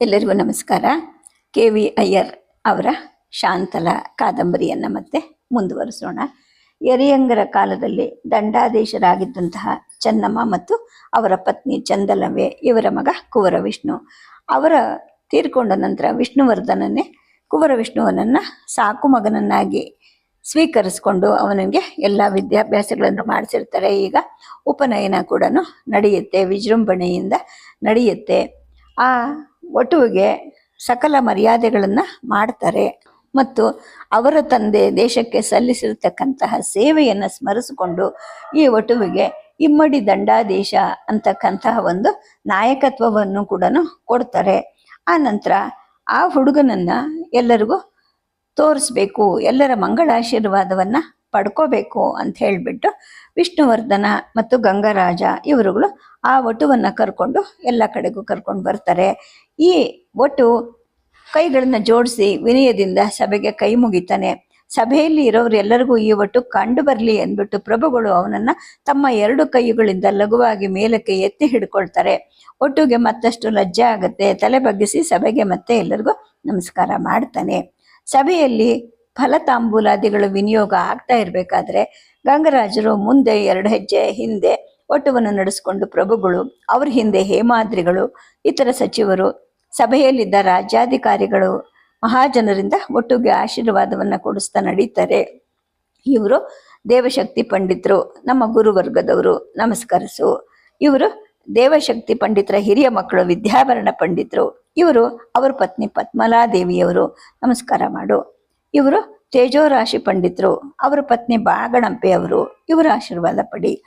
ಎಲ್ಲರಿಗೂ ನಮಸ್ಕಾರ. K V Iyer ಅವರ ಶಾಂತಲ ಕಾದಂಬರಿಯನ್ನು ಮತ್ತೆ ಮುಂದುವರಿಸೋಣ. ಯರಿಯಂಗರ ಕಾಲದಲ್ಲಿ ದಂಡಾಧೀಶರಾಗಿದ್ದಂತಹ ಚೆನ್ನಮ್ಮ ಮತ್ತು ಅವರ ಪತ್ನಿ ಚಂದಲವೇ ಇವರ ಮಗ ಕುವರ ವಿಷ್ಣು ಅವರ ತೀರ್ಕೊಂಡ ನಂತರ ವಿಷ್ಣುವರ್ಧನನ್ನೇ ಕುವರ ವಿಷ್ಣುವನನ್ನು ಸಾಕು ಮಗನನ್ನಾಗಿ ಸ್ವೀಕರಿಸಿಕೊಂಡು ಅವನಿಗೆ ಎಲ್ಲ ವಿದ್ಯಾಭ್ಯಾಸಗಳನ್ನು ಮಾಡಿಸಿರ್ತಾರೆ. ಈಗ ಉಪನಯನ ಕೂಡ ನಡೆಯುತ್ತೆ, ವಿಜೃಂಭಣೆಯಿಂದ ನಡೆಯುತ್ತೆ. ಆ ವಟುವಿಗೆ ಸಕಲ ಮರ್ಯಾದೆಗಳನ್ನು ಮಾಡ್ತಾರೆ. ಮತ್ತು ಅವರ ತಂದೆ ದೇಶಕ್ಕೆ ಸಲ್ಲಿಸಿರ್ತಕ್ಕಂತಹ ಸೇವೆಯನ್ನು ಸ್ಮರಿಸಿಕೊಂಡು ಈ ವಟುವಿಗೆ ಇಮ್ಮಡಿ ದಂಡಾದೇಶ ಅಂತಕ್ಕಂತಹ ಒಂದು ನಾಯಕತ್ವವನ್ನು ಕೂಡ ಕೊಡ್ತಾರೆ. ಆ ನಂತರ ಆ ಹುಡುಗನನ್ನು ಎಲ್ಲರಿಗೂ ತೋರಿಸ್ಬೇಕು, ಎಲ್ಲರ ಮಂಗಳಾಶೀರ್ವಾದವನ್ನು ಪಡ್ಕೋಬೇಕು ಅಂತ ಹೇಳಿಬಿಟ್ಟು ವಿಷ್ಣುವರ್ಧನ ಮತ್ತು ಗಂಗರಾಜ ಇವರುಗಳು ಆ ವಟುವನ್ನು ಕರ್ಕೊಂಡು ಎಲ್ಲ ಕಡೆಗೂ ಕರ್ಕೊಂಡು ಬರ್ತಾರೆ. ಈ ಒಟ್ಟು ಕೈಗಳನ್ನು ಜೋಡಿಸಿ ವಿನಯದಿಂದ ಸಭೆಗೆ ಕೈ ಮುಗಿತಾನೆ. ಸಭೆಯಲ್ಲಿ ಇರೋರು ಎಲ್ಲರಿಗೂ ಈ ಒಟ್ಟು ಕಂಡು ಬರಲಿ ಅಂದ್ಬಿಟ್ಟು ಪ್ರಭುಗಳು ಅವನನ್ನು ತಮ್ಮ ಎರಡು ಕೈಗಳಿಂದ ಲಘುವಾಗಿ ಮೇಲಕ್ಕೆ ಎತ್ತಿ ಹಿಡ್ಕೊಳ್ತಾರೆ. ಒಟ್ಟುಗೆ ಮತ್ತಷ್ಟು ಲಜ್ಜೆ ಆಗುತ್ತೆ ತಲೆ ಬಗ್ಗಿಸಿ ಸಭೆಗೆ ಮತ್ತೆ ಎಲ್ಲರಿಗೂ ನಮಸ್ಕಾರ ಮಾಡ್ತಾನೆ. ಸಭೆಯಲ್ಲಿ ಫಲತಾಂಬೂಲಾದಿಗಳು ವಿನಿಯೋಗ ಆಗ್ತಾ ಇರಬೇಕಾದ್ರೆ ಗಂಗರಾಜರು ಮುಂದೆ ಎರಡು ಹೆಜ್ಜೆ ಹಿಂದೆ ಒಟ್ಟುವನ್ನು ನಡೆಸಿಕೊಂಡು ಪ್ರಭುಗಳು, ಅವ್ರ ಹಿಂದೆ ಹೇಮಾದ್ರಿಗಳು, ಇತರ ಸಚಿವರು ಸಭೆಯಲ್ಲಿದ್ದ ರಾಜ್ಯಾಧಿಕಾರಿಗಳು ಮಹಾಜನರಿಂದ ಒಟ್ಟಿಗೆ ಆಶೀರ್ವಾದವನ್ನು ಕೊಡಿಸ್ತಾ ನಡೀತಾರೆ. ಇವರು ದೇವಶಕ್ತಿ ಪಂಡಿತರು, ನಮ್ಮ ಗುರುವರ್ಗದವರು ನಮಸ್ಕರಿಸು. ಇವರು ದೇವಶಕ್ತಿ ಪಂಡಿತರ, ಹಿರಿಯ ಮಕ್ಕಳು, ವಿದ್ಯಾಭರಣ ಪಂಡಿತರು. ಇವರು ಅವರ ಪತ್ನಿ ಪದ್ಮಲಾದೇವಿಯವರು. ನಮಸ್ಕಾರ ಮಾಡು. ಇವರು ತೇಜೋರಾಶಿ ಪಂಡಿತರು. ಅವರ ಪತ್ನಿ ಬಾಗಣಂಪೆಯವರು. ಇವರ ಆಶೀರ್ವಾದ ಪಡಿ.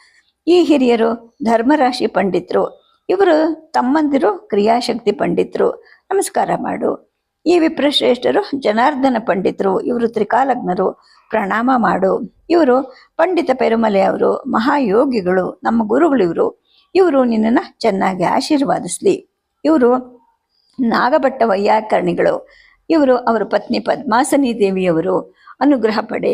ಈ ಹಿರಿಯರು ಧರ್ಮರಾಶಿ ಪಂಡಿತರು. ಇವರು ತಮ್ಮಂದಿರು ಕ್ರಿಯಾಶಕ್ತಿ ಪಂಡಿತರು. ನಮಸ್ಕಾರ ಮಾಡು. ಈ ವಿಪ್ರಶ್ರೇಷ್ಠರು ಜನಾರ್ದನ ಪಂಡಿತರು, ಇವರು ತ್ರಿಕಾಲಜ್ಞರು ಪ್ರಣಾಮ ಮಾಡು. ಇವರು ಪಂಡಿತ ಅವರು, ಮಹಾಯೋಗಿಗಳು, ನಮ್ಮ ಗುರುಗಳು ಇವರು. ಇವರು ನಿನ್ನನ್ನು ಚೆನ್ನಾಗಿ ಆಶೀರ್ವಾದಿಸ್ಲಿ. ಇವರು ನಾಗಭಟ್ಟ ವೈಯಾಕರ್ಣಿಗಳು. ಇವರು ಅವರ ಪತ್ನಿ ಪದ್ಮಾಸನಿ ದೇವಿಯವರು. ಅನುಗ್ರಹ ಪಡೆ.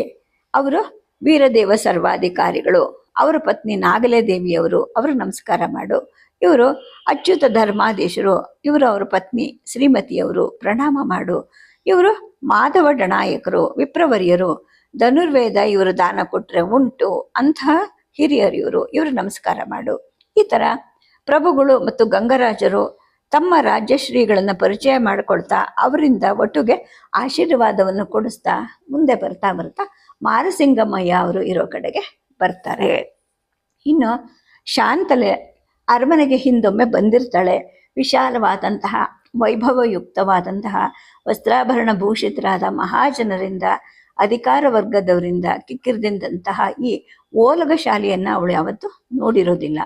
ಅವರು ವೀರದೇವ ಸರ್ವಾಧಿಕಾರಿಗಳು. ಅವರ ಪತ್ನಿ ನಾಗಲೇ ದೇವಿಯವರು. ಅವರು ನಮಸ್ಕಾರ ಮಾಡು. ಇವರು ಅಚ್ಯುತ ಧರ್ಮಾಧೀಶರು ಇವರು ಅವರ ಪತ್ನಿ ಶ್ರೀಮತಿಯವರು ಪ್ರಣಾಮ ಮಾಡು. ಇವರು ಮಾಧವ ಡಣಾಯಕರು ವಿಪ್ರವರಿಯರು, ಧನುರ್ವೇದ ಇವರು ದಾನ ಕೊಟ್ಟರೆ ಉಂಟು ಅಂತಹ ಹಿರಿಯರು ಇವರು. ಇವರು ನಮಸ್ಕಾರ ಮಾಡು. ಈ ಥರ ಪ್ರಭುಗಳು ಮತ್ತು ಗಂಗರಾಜರು ತಮ್ಮ ರಾಜ್ಯಶ್ರೀಗಳನ್ನು ಪರಿಚಯ ಮಾಡಿಕೊಳ್ತಾ ಅವರಿಂದ ಒಟ್ಟಿಗೆ ಆಶೀರ್ವಾದವನ್ನು ಕೊಡಿಸ್ತಾ ಮುಂದೆ ಬರ್ತಾ ಬರ್ತಾ ಮಾರಸಿಂಗಮ್ಮಯ್ಯ ಅವರು ಇರೋ ಕಡೆಗೆ ಬರ್ತಾರೆ. ಇನ್ನು ಶಾಂತಲೆ ಅರಮನೆಗೆ ಹಿಂದೊಮ್ಮೆ ಬಂದಿರ್ತಾಳೆ. ವಿಶಾಲವಾದಂತಹ, ವೈಭವಯುಕ್ತವಾದಂತಹ, ವಸ್ತ್ರಾಭರಣ ಭೂಷಿತರಾದ ಮಹಾಜನರಿಂದ, ಅಧಿಕಾರ ವರ್ಗದವರಿಂದ ಕಿಕ್ಕಿರಿದಂತಹ ಈ ಓಲಗ ಶಾಲೆಯನ್ನು ಅವಳು ಯಾವತ್ತೂ ನೋಡಿರೋದಿಲ್ಲ.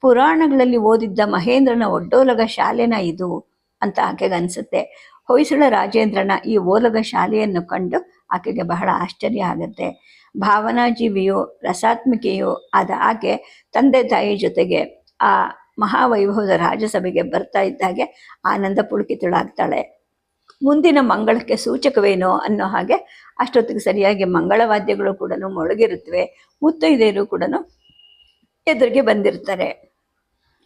ಪುರಾಣಗಳಲ್ಲಿ ಓದಿದ್ದ ಮಹೇಂದ್ರನ ಒಡ್ಡೋಲಗ ಶಾಲೆನ ಇದು ಅಂತ ಆಕೆಗೆ ಅನಿಸುತ್ತೆ. ಹೊಯ್ಸಳ ರಾಜೇಂದ್ರನ ಈ ಓಲಗ ಶಾಲೆಯನ್ನು ಕಂಡು ಆಕೆಗೆ ಬಹಳ ಆಶ್ಚರ್ಯ ಆಗುತ್ತೆ. ಭಾವನಾಜೀವಿಯು, ರಸಾತ್ಮಿಕೆಯೋ ಆದ ಆಕೆ ತಂದೆ ತಾಯಿ ಜೊತೆಗೆ ಆ ಮಹಾವೈಭವದ ರಾಜಸಭೆಗೆ ಬರ್ತಾ ಇದ್ದಾಗೆ ಆನಂದ ಪುಳುಕಿತಳಾಗ್ತಾಳೆ. ಮುಂದಿನ ಮಂಗಳಕ್ಕೆ ಸೂಚಕವೇನೋ ಅನ್ನೋ ಹಾಗೆ ಅಷ್ಟೊತ್ತಿಗೆ ಸರಿಯಾಗಿ ಮಂಗಳವಾದ್ಯಗಳು ಕೂಡ ಮೊಳಗಿರುತ್ತವೆ. ಮುತ್ತೈದೆಯರು ಕೂಡ ಎದುರಿಗೆ ಬಂದಿರ್ತಾರೆ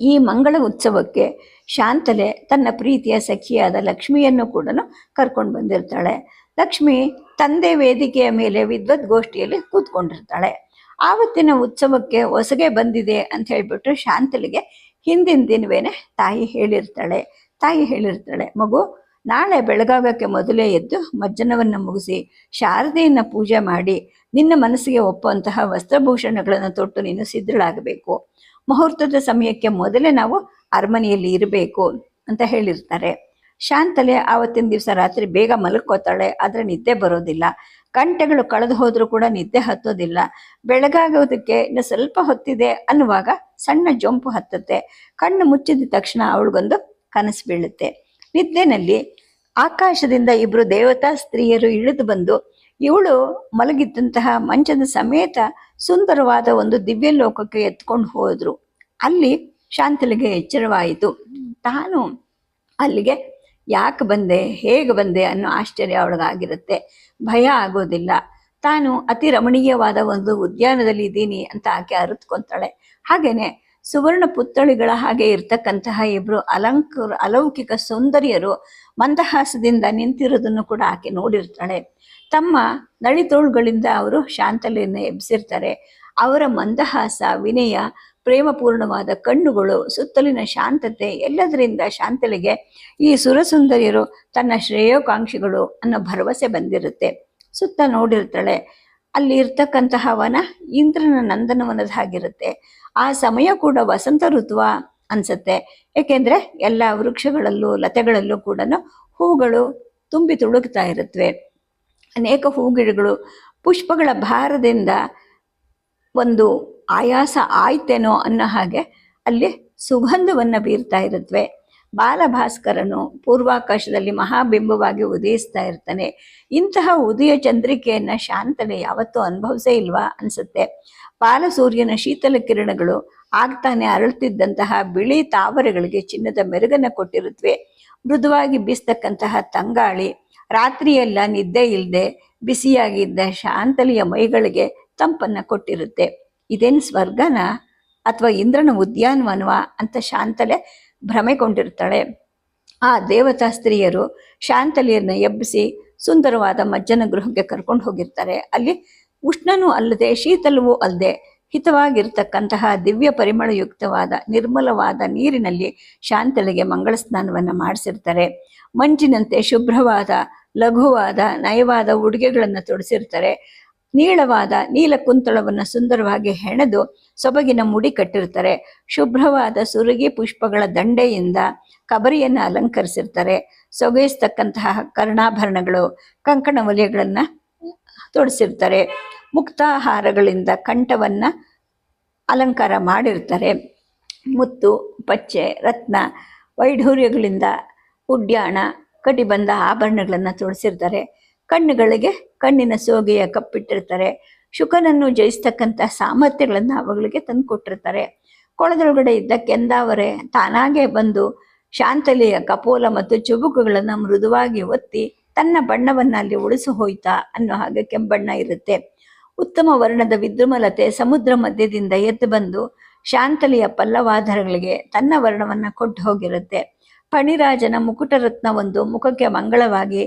ಈ ಮಂಗಳ ಉತ್ಸವಕ್ಕೆ ಶಾಂತಲೆ ತನ್ನ ಪ್ರೀತಿಯ ಸಖಿಯಾದ ಲಕ್ಷ್ಮಿಯನ್ನು ಕೂಡ ಕರ್ಕೊಂಡು ಬಂದಿರ್ತಾಳೆ. ಲಕ್ಷ್ಮಿ ತಂದೆ ವೇದಿಕೆಯ ಮೇಲೆ ವಿದ್ವದ್ಗೋಷ್ಠಿಯಲ್ಲಿ ಕೂತ್ಕೊಂಡಿರ್ತಾಳೆ. ಆವತ್ತಿನ ಉತ್ಸವಕ್ಕೆ ಹೊಸಗೆ ಬಂದಿದೆ ಅಂತ ಹೇಳ್ಬಿಟ್ಟು ಶಾಂತಲಿಗೆ ಹಿಂದಿನ ದಿನವೇನೆ ತಾಯಿ ಹೇಳಿರ್ತಾಳೆ ತಾಯಿ ಹೇಳಿರ್ತಾಳೆ, ಮಗು, ನಾಳೆ ಬೆಳಗಾಗಕ್ಕೆ ಮೊದಲೇ ಎದ್ದು ಮಜ್ಜನವನ್ನು ಮುಗಿಸಿ, ಶಾರದೆಯನ್ನು ಪೂಜೆ ಮಾಡಿ, ನಿನ್ನ ಮನಸ್ಸಿಗೆ ಒಪ್ಪುವಂತಹ ವಸ್ತ್ರಭೂಷಣಗಳನ್ನು ತೊಟ್ಟು ನೀನು ಸಿದ್ಧಳಾಗಬೇಕು. ಮುಹೂರ್ತದ ಸಮಯಕ್ಕೆ ಮೊದಲೇ ನಾವು ಅರಮನೆಯಲ್ಲಿ ಇರಬೇಕು, ಅಂತ ಹೇಳಿರ್ತಾರೆ. ಶಾಂತಲೆ ಆವತ್ತಿನ ದಿವಸ ರಾತ್ರಿ ಬೇಗ ಮಲಕ್ಕೋತಾಳೆ ಆದರೆ ನಿದ್ದೆ ಬರೋದಿಲ್ಲ. ಗಂಟೆಗಳು ಕಳೆದು ಹೋದ್ರೂ ಕೂಡ ನಿದ್ದೆ ಹತ್ತೋದಿಲ್ಲ. ಬೆಳಗಾಗೋದಕ್ಕೆ ಇನ್ನು ಸ್ವಲ್ಪ ಹೊತ್ತಿದೆ ಅನ್ನುವಾಗ ಸಣ್ಣ ಜೊಂಪು ಹತ್ತುತ್ತೆ. ಕಣ್ಣು ಮುಚ್ಚಿದ ತಕ್ಷಣ ಅವಳಿಗೊಂದು ಕನಸು ಬೀಳುತ್ತೆ. ನಿದ್ದೆನಲ್ಲಿ ಆಕಾಶದಿಂದ ಇಬ್ರು ದೇವತಾ ಸ್ತ್ರೀಯರು ಇಳಿದು ಬಂದು, ಇವಳು ಮಲಗಿದ್ದಂತಹ ಮಂಚದ ಸಮೇತ ಸುಂದರವಾದ ಒಂದು ದಿವ್ಯ ಲೋಕಕ್ಕೆ ಎತ್ಕೊಂಡು ಹೋದ್ರು. ಅಲ್ಲಿ ಶಾಂತಲಿಗೆ ಎಚ್ಚರವಾಯಿತು. ತಾನು ಅಲ್ಲಿಗೆ ಯಾಕೆ ಬಂದೆ, ಹೇಗೆ ಬಂದೆ ಅನ್ನೋ ಆಶ್ಚರ್ಯ ಅವಳಿಗಾಗಿರುತ್ತೆ. ಭಯ ಆಗೋದಿಲ್ಲ. ತಾನು ಅತಿ ರಮಣೀಯವಾದ ಒಂದು ಉದ್ಯಾನದಲ್ಲಿ ಇದ್ದೀನಿ ಅಂತ ಆಕೆ ಅರಿತ್ಕೊಂತಾಳೆ. ಹಾಗೇನೆ ಸುವರ್ಣ ಪುತ್ಥಳಿಗಳ ಹಾಗೆ ಇರ್ತಕ್ಕಂತಹ ಇಬ್ರು ಅಲಂಕಾರ ಅಲೌಕಿಕ ಸೌಂದರ್ಯರು ಮಂದಹಾಸದಿಂದ ನಿಂತಿರೋದನ್ನು ಕೂಡ ಆಕೆ ನೋಡಿರ್ತಾಳೆ. ತಮ್ಮ ನಳಿತೋಳುಗಳಿಂದ ಅವರು ಶಾಂತಲೆಯನ್ನು ಎಬ್ಸಿರ್ತಾರೆ ಅವರ ಮಂದಹಾಸ, ವಿನಯ ಪ್ರೇಮಪೂರ್ಣವಾದ ಕಣ್ಣುಗಳು, ಸುತ್ತಲಿನ ಶಾಂತತೆ, ಎಲ್ಲದರಿಂದ ಶಾಂತಲಿಗೆ ಈ ಸುರಸುಂದರಿಯರು ತನ್ನ ಶ್ರೇಯೋಕಾಂಕ್ಷಿಗಳು ಅನ್ನೋ ಭರವಸೆ ಬಂದಿರುತ್ತೆ. ಸುತ್ತ ನೋಡಿರ್ತಾಳೆ, ಅಲ್ಲಿ ಇರ್ತಕ್ಕಂತಹ ವನ ಇಂದ್ರನ ನಂದನವನದ ಹಾಗಿರುತ್ತೆ. ಆ ಸಮಯ ಕೂಡ ವಸಂತ ಋತುವ ಅನ್ಸುತ್ತೆ. ಏಕೆಂದರೆ ಎಲ್ಲ ವೃಕ್ಷಗಳಲ್ಲೂ, ಲತೆಗಳಲ್ಲೂ ಕೂಡ ಹೂಗಳು ತುಂಬಿ ತುಳುಕ್ತಾ ಇರುತ್ತವೆ ಅನೇಕ ಹೂಗಿಡಗಳು ಪುಷ್ಪಗಳ ಭಾರದಿಂದ ಒಂದು ಆಯಾಸ ಆಯ್ತೇನೋ ಅನ್ನೋ ಹಾಗೆ ಅಲ್ಲಿ ಸುಗಂಧವನ್ನು ಬೀರ್ತಾ ಇರುತ್ತವೆ ಬಾಲಭಾಸ್ಕರನು ಪೂರ್ವಾಕಾಶದಲ್ಲಿ ಮಹಾಬಿಂಬವಾಗಿ ಉದಯಿಸ್ತಾ ಇರ್ತಾನೆ. ಇಂತಹ ಉದಯ ಚಂದ್ರಿಕೆಯನ್ನು ಶಾಂತನೆ ಯಾವತ್ತೂ ಅನುಭವಿಸೇ ಇಲ್ವಾ ಅನಿಸುತ್ತೆ. ಬಾಲಸೂರ್ಯನ ಶೀತಲ ಕಿರಣಗಳು ಆಗ್ತಾನೆ ಅರಳುತ್ತಿದ್ದಂತಹ ಬಿಳಿ ತಾವರೆಗಳಿಗೆ ಚಿನ್ನದ ಮೆರುಗನ್ನು ಕೊಟ್ಟಿರುತ್ತವೆ ಮೃದುವಾಗಿ ಬೀಸ್ತಕ್ಕಂತಹ ತಂಗಾಳಿ, ರಾತ್ರಿಯೆಲ್ಲ ನಿದ್ದೆ ಇಲ್ಲದೆ ಬಿಸಿಯಾಗಿದ್ದ ಶಾಂತಲಿಯ ಮೈಗಳಿಗೆ ತಂಪನ್ನು ಕೊಟ್ಟಿರುತ್ತೆ. ಇದೇನು ಸ್ವರ್ಗನ ಅಥವಾ ಇಂದ್ರನ ಉದ್ಯಾನವನವ ಅಂತ ಶಾಂತಲೆ ಭ್ರಮೆಗೊಂಡಿರ್ತಾಳೆ. ಆ ದೇವತಾ ಸ್ತ್ರೀಯರು ಶಾಂತಲೆಯನ್ನು ಎಬ್ಬಿಸಿ ಸುಂದರವಾದ ಮಜ್ಜನ ಗೃಹಕ್ಕೆ ಕರ್ಕೊಂಡು ಹೋಗಿರ್ತಾರೆ. ಅಲ್ಲಿ ಉಷ್ಣನೂ ಅಲ್ಲದೆ ಶೀತಲವೂ ಅಲ್ಲದೆ ಹಿತವಾಗಿರ್ತಕ್ಕಂತಹ ದಿವ್ಯ ಪರಿಮಳಯುಕ್ತವಾದ ನಿರ್ಮಲವಾದ ನೀರಿನಲ್ಲಿ ಶಾಂತಲೆಗೆ ಮಂಗಳ ಸ್ನಾನವನ್ನು ಮಾಡಿಸಿರ್ತಾರೆ. ಮಂಜಿನಂತೆ ಶುಭ್ರವಾದ, ಲಘುವಾದ, ನಯವಾದ ಉಡುಗೆಗಳನ್ನು ತೊಡಿಸಿರ್ತಾರೆ. ನೀಳವಾದ ನೀಲಕುಂತಳವನ್ನು ಸುಂದರವಾಗಿ ಹೆಣೆದು ಸೊಬಗಿನ ಮುಡಿ ಕಟ್ಟಿರ್ತಾರೆ ಶುಭ್ರವಾದ ಸುರುಗಿ ಪುಷ್ಪಗಳ ದಂಡೆಯಿಂದ ಕಬರಿಯನ್ನು ಅಲಂಕರಿಸಿರ್ತಾರೆ ಸೊಗೈಸ್ತಕ್ಕಂತಹ ಕರ್ಣಾಭರಣಗಳು ಕಂಕಣ ವಲಯಗಳನ್ನು ತೊಡಿಸಿರ್ತಾರೆ ಮುಕ್ತಾಹಾರಗಳಿಂದ ಕಂಠವನ್ನು ಅಲಂಕಾರ ಮಾಡಿರ್ತಾರೆ ಮುತ್ತು, ಪಚ್ಚೆ, ರತ್ನ, ವೈಢೂರ್ಯಗಳಿಂದ ಉಡ್ಯಾಣ ಕಟಿಬಂಧ ಆಭರಣಗಳನ್ನು ತೊಡಿಸಿರ್ತಾರೆ ಕಣ್ಣುಗಳಿಗೆ ಕಣ್ಣಿನ ಸೋಗೆಯ ಕಪ್ಪಿಟ್ಟಿರ್ತಾರೆ. ಶುಕನನ್ನು ಜಯಿಸ್ತಕ್ಕಂಥ ಸಾಮರ್ಥ್ಯಗಳನ್ನು ಅವುಗಳಿಗೆ ತಂದುಕೊಟ್ಟಿರ್ತಾರೆ. ಕೊಳದೊಳಗಡೆ ಇದ್ದ ಕೆಂದಾವರೆ ತಾನಾಗೆ ಬಂದು ಶಾಂತಲಿಯ ಕಪೋಲ ಮತ್ತು ಚುಬುಕುಗಳನ್ನು ಮೃದುವಾಗಿ ಒತ್ತಿ ತನ್ನ ಬಣ್ಣವನ್ನು ಅಲ್ಲಿ ಉಳಿಸು ಹೋಯ್ತಾ ಅನ್ನೋ ಹಾಗೆ ಕೆಂಬಣ್ಣ ಇರುತ್ತೆ. ಉತ್ತಮ ವರ್ಣದ ವಿದ್ರುಮಲತೆ ಸಮುದ್ರ ಮಧ್ಯದಿಂದ ಎದ್ದು ಬಂದು ಶಾಂತಲಿಯ ಪಲ್ಲವಾಧಾರಗಳಿಗೆ ತನ್ನ ವರ್ಣವನ್ನ ಕೊಟ್ಟು ಹೋಗಿರುತ್ತೆ. ಫಣಿರಾಜನ ಮುಕುಟರತ್ನ ಒಂದು ಮುಖಕ್ಕೆ ಮಂಗಳವಾಗಿ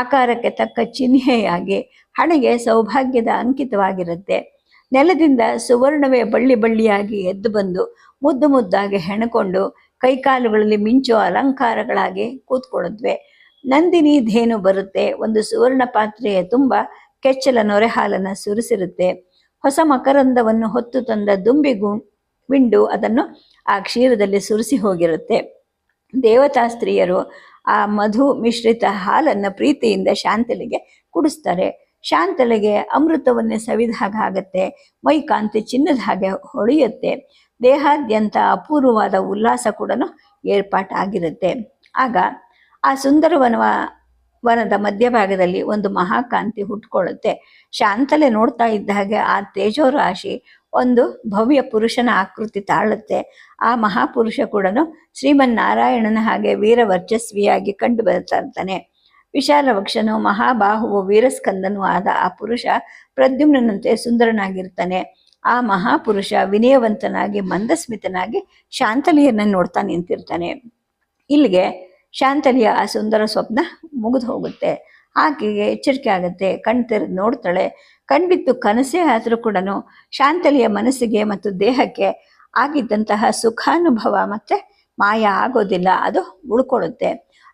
ಆಕಾರಕ್ಕೆ ತಕ್ಕ ಚಿಹ್ನೆಯಾಗಿ ಹಣೆಗೆ ಸೌಭಾಗ್ಯದ ಅಂಕಿತವಾಗಿರುತ್ತೆ. ನೆಲದಿಂದ ಸುವರ್ಣವೇ ಬಳ್ಳಿ ಬಳ್ಳಿಯಾಗಿ ಎದ್ದು ಬಂದು ಮುದ್ದು ಮುದ್ದಾಗಿ ಹೆಣಕೊಂಡು ಕೈಕಾಲುಗಳಲ್ಲಿ ಮಿಂಚೋ ಅಲಂಕಾರಗಳಾಗಿ ಕೂತ್ಕೊಳ್ಳುತ್ತವೆ ನಂದಿನಿ ಧೇನು ಬರುತ್ತೆ, ಒಂದು ಸುವರ್ಣ ಪಾತ್ರೆಯ ತುಂಬ ಕೆಚ್ಚಲ ನೊರೆ ಹಾಲನ್ನು ಸುರಿಸಿರುತ್ತೆ. ಹೊಸ ಮಕರಂದವನ್ನು ಹೊತ್ತು ತಂದ ದುಂಬಿಗು ವಿಂಡು ಅದನ್ನು ಆ ಕ್ಷೀರದಲ್ಲಿ ಸುರಿಸಿ ಹೋಗಿರುತ್ತೆ. ದೇವತಾ ಸ್ತ್ರೀಯರು ಆ ಮಧು ಮಿಶ್ರಿತ ಹಾಲನ್ನು ಪ್ರೀತಿಯಿಂದ ಶಾಂತಲಿಗೆ ಕುಡಿಸ್ತಾರೆ. ಶಾಂತಲಿಗೆ ಅಮೃತವನ್ನೇ ಸವಿದ ಹಾಗೆ ಆಗತ್ತೆ, ಮೈ ಕಾಂತಿ ಚಿನ್ನದ ಹಾಗೆ ಹೊಳೆಯುತ್ತೆ, ದೇಹಾದ್ಯಂತ ಅಪೂರ್ವವಾದ ಉಲ್ಲಾಸ ಕೂಡ ಏರ್ಪಾಟಾಗಿರುತ್ತೆ. ಆಗ ಆ ಸುಂದರವನವ ವನದ ಮಧ್ಯಭಾಗದಲ್ಲಿ ಒಂದು ಮಹಾಕಾಂತಿ ಹುಟ್ಕೊಳ್ಳುತ್ತೆ. ಶಾಂತಲೆ ನೋಡ್ತಾ ಇದ್ದ ಹಾಗೆ ಆ ತೇಜೋರಾಶಿ ಒಂದು ಭವ್ಯ ಪುರುಷನ ಆಕೃತಿ ತಾಳುತ್ತೆ. ಆ ಮಹಾಪುರುಷ ಕೂಡ ಶ್ರೀಮನ್ನಾರಾಯಣನ ಹಾಗೆ ವೀರ ವರ್ಚಸ್ವಿಯಾಗಿ ಕಂಡು ಬರ್ತಾ ಇರ್ತಾನೆ ವಿಶಾಲ ವಕ್ಷನು, ಮಹಾಬಾಹುವು, ವೀರಸ್ಕಂದನೂ ಆದ ಆ ಪುರುಷ ಪ್ರದ್ಯುಮ್ನಂತೆ ಸುಂದರನಾಗಿರ್ತಾನೆ. ಆ ಮಹಾಪುರುಷ ವಿನಯವಂತನಾಗಿ, ಮಂದಸ್ಮಿತನಾಗಿ ಶಾಂತಲಿಯನ್ನ ನೋಡ್ತಾ ನಿಂತಿರ್ತಾನೆ ಇಲ್ಲಿಗೆ ಶಾಂತಲಿಯ ಆ ಸುಂದರ ಸ್ವಪ್ನ ಮುಗಿದು ಹೋಗುತ್ತೆ. ಆಕೆಗೆ ಎಚ್ಚರಿಕೆ ಆಗುತ್ತೆ, ಕಣ್ ತೆರೆದು ನೋಡ್ತಾಳೆ. ಕಣ್ಬಿತ್ತು ಕನಸೇ ಆದರೂ ಕೂಡ ಶಾಂತಲಿಯ ಮನಸ್ಸಿಗೆ ಮತ್ತು ದೇಹಕ್ಕೆ ಆಗಿದ್ದಂತಹ ಸುಖಾನುಭವ ಮತ್ತೆ ಮಾಯ ಆಗೋದಿಲ್ಲ, ಅದು ಉಳ್ಕೊಳ್ಳುತ್ತೆ